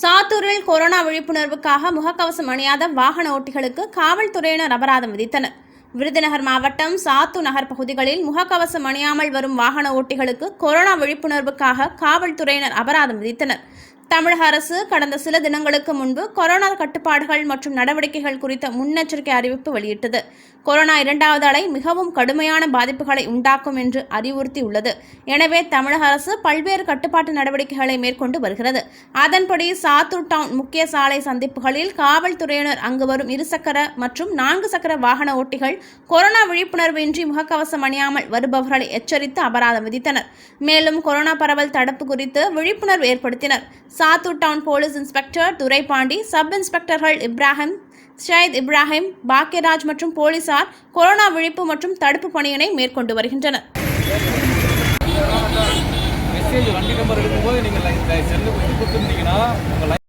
சாத்தூரில் corona விழிப்புணர்வுக்காக முகக்கவசம் அணியாத வாகன ஓட்டிகளுக்கு காவல்துறையினர் அபராதம் விதித்தனர். விருதுநகர் மாவட்டம் சாத்து நகர் பகுதிகளில் முகக்கவசம் அணியாமல் வரும் வாகன ஓட்டிகளுக்கு கொரோனா விழிப்புணர்வுக்காக காவல்துறையினர் அபராதம் விதித்தனர். தமிழக அரசு கடந்த சில தினங்களுக்கு முன்பு கொரோனா கட்டுப்பாடுகள் மற்றும் நடவடிக்கைகள் குறித்த முன்னெச்சரிக்கை அறிவிப்பு வெளியிட்டது. கொரோனா இரண்டாவது அலை மிகவும் கடுமையான பாதிப்புகளை உண்டாக்கும் என்று அறிவுறுத்தியுள்ளது. எனவே தமிழக அரசு பல்வேறு கட்டுப்பாட்டு நடவடிக்கைகளை மேற்கொண்டு வருகிறது. அதன்படி சாத்தூர் டவுன் முக்கிய சாலை சந்திப்புகளில் காவல்துறையினர் அங்கு வரும் இருசக்கர மற்றும் நான்கு சக்கர வாகன ஓட்டிகள் கொரோனா விழிப்புணர்வு இன்றி முகக்கவசம் அணியாமல் வருபவர்களை எச்சரித்து அபராதம் விதித்தனர். மேலும் கொரோனா பரவல் தடுப்பு குறித்து விழிப்புணர்வு ஏற்படுத்தினர். Sattur town police inspector Duraipandi sub இன்ஸ்பெக்டர்கள் Ibrahim Syed Ibrahim Bhagyaraj மற்றும் போலீசார் கொரோனா விழிப்பு மற்றும் தடுப்பு பணியினை மேற்கொண்டு வருகின்றனர். மெசேஜ் வண்டி நம்பர் எடுக்கும்போது நீங்கள் செல்லு கொடுத்துருந்தீங்கன்னா உங்கள்